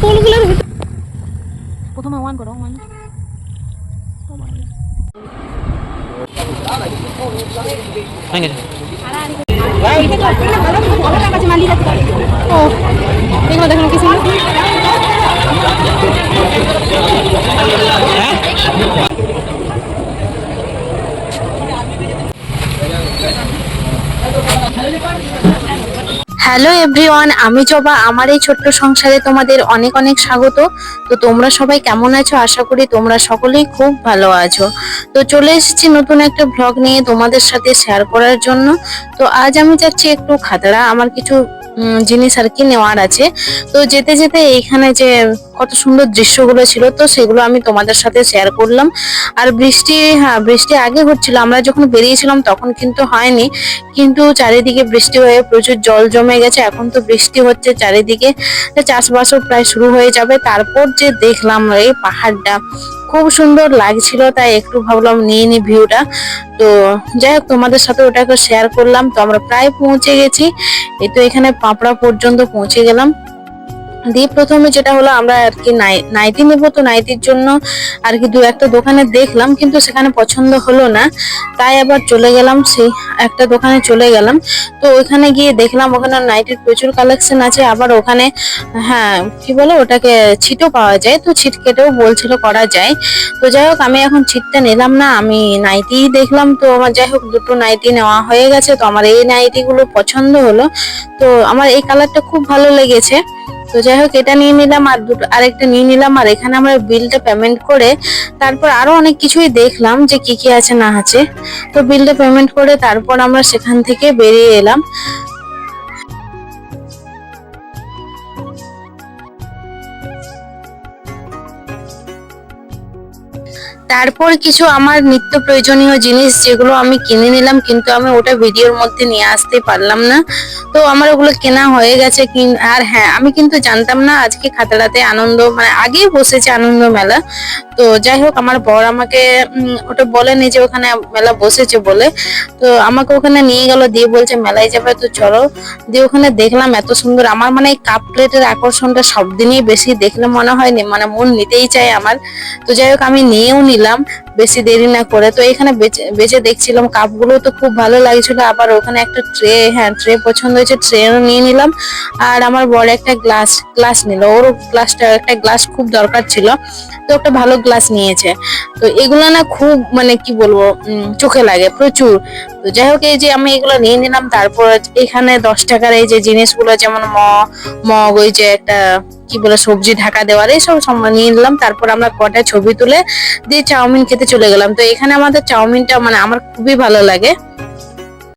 পোলগুলোর ভিতর প্রথমে ওয়ান করো ওয়ান হয়ে গেছে ও এগুলো দেখুন কি সুন্দর হ্যালো এভরিওয়ান, আমি জবা। আমার এই ছোট্ট সংসারে তোমাদের অনেক অনেক স্বাগত। তো তোমরা সবাই কেমন আছো? আশা করি তোমরা সকলেই খুব ভালো আছো। তো চলে এসেছি নতুন একটা ব্লগ নিয়ে তোমাদের সাথে শেয়ার করার জন্য। তো আজ আমি যাচ্ছি একটু খাতড়া আমার কিছু জিনিস আর কি নেওয়ার আছে। তো যেতে যেতে এইখানে যে কত সুন্দর দৃশ্যগুলো ছিল, তো সেগুলো আমি তোমাদের সাথে শেয়ার করলাম। আর বৃষ্টি হ্যাঁ বৃষ্টি আগে হচ্ছিল আমরা যখন বেরিয়েছিলাম তখন কিন্তু হয়নি, কিন্তু চারিদিকে বৃষ্টি হয়ে প্রচুর জল জমে গেছে, এখন তো বৃষ্টি হচ্ছে চারিদিকে। চাষবাসও প্রায় শুরু হয়ে যাবে, তারপর যে দেখলাম এই পাহাড়টা, খুব সুন্দর লাগছিল, তাই একটু ভাবলাম নিয়ে নি ভিউটা। তো যাই হোক, তোমাদের সাথে ওটাকে শেয়ার করলাম, তো আমরা প্রায় পৌঁছে গেছি, এই তো এখানে পাপড়া পর্যন্ত পৌঁছে গেলাম। দিয়ে প্রথমে যেটা হলো আমরা আর কি নাই- নাইটি নেব, তো নাইটির জন্য আর কি দু একটা দোকানে দেখলাম, কিন্তু সেখানে পছন্দ হলো না। তাই আবার চলে গেলাম, সেই একটা দোকানে চলে গেলাম। তো ওইখানে গিয়ে দেখলাম ওখানে নাইটির প্রচুর কালেকশন আছে, আবার ওখানে হ্যাঁ কি বলে ওটাকে ছিটও পাওয়া যায়, তো ছিট কেটেও বলছিল করা যায়। তো যাই হোক, আমি এখন ছিটটা নিলাম না, আমি নাইটিই দেখলাম, তো আমার যাই হোক, দুটো নাইটি নেওয়া হয়ে গেছে, তো আমার এই নাইটিগুলো পছন্দ হলো। তো আমার এই কালারটা খুব ভালো লেগেছে। তো যাই হোক এটা নিয়ে নিলাম আর দুটো, আরেকটা নিয়ে নিলাম। আর এখানে আমরা বিলটা পেমেন্ট করে তারপর আরও অনেক কিছুই দেখলাম যে কি কি আছে, না আছে। তো বিলটা পেমেন্ট করে তারপর আমরা সেখান থেকে বেরিয়ে এলাম। তারপর কিছু আমার নিত্য প্রয়োজনীয় জিনিস যেগুলো আমি কিনে নিলাম, কিন্তু আমি ওটা ভিডিওর মধ্যে নিয়ে আসতে পারলাম না। তো আমার ওগুলো কেনা হয়ে গেছে আর হ্যাঁ আমি কিন্তু জানতাম না আজকে খাতড়াতে আনন্দ মানে আগেই বসেছে আনন্দ মেলা। তো যাই হোক, আমার বর আমাকে ওটা বলেনি যে ওখানে মেলা বসেছে বলে। তো আমাকে ওখানে নিয়ে গেল, দিয়ে বলছে মেলায় যাবে, তো চলো। দিয়ে ওখানে দেখলাম এত সুন্দর, আমার মানে এই কাপ প্লেটের আকর্ষণটা সব দিনই বেশি দেখলে মনে হয়নি মানে মন নিতেই চায় আমার। তো যাই হোক, আমি নিয়েও নিলাম। বেশি দেরি না করে। তো এখানে বেচে দেখছিলাম কাপগুলো তো খুব ভালো লাগছিল। আবার ওখানে একটা ট্রে হ্যাঁ ট্রে পছন্দ হয়েছে ট্রেও নিয়ে নিলাম। আর আমার বড় একটা গ্লাস গ্লাস নিল। ওর গ্লাসটা, একটা গ্লাস খুব দরকার ছিল। তো একটা ভালো গ্লাস নিয়েছে। তো এগুলো না খুব মানে কি বলব চোখে লাগে, প্রচুর। তো যাই হোক, এই যে আমি এগুলো নিয়ে নিলাম। তারপর এখানে দশ টাকার এই যে জিনিসগুলো, যেমন ম, মগ, ওই যে একটা কি বলে, সবজি ঢাকা দেওয়ার, এইসব সময় নিয়ে নিলাম। তারপর আমরা কটায় ছবি তুলে দিয়ে চাউমিন খেতে চলে গেলাম। তো এখানে আমাদের চাউমিনটা মানে আমার খুবই ভালো লাগে।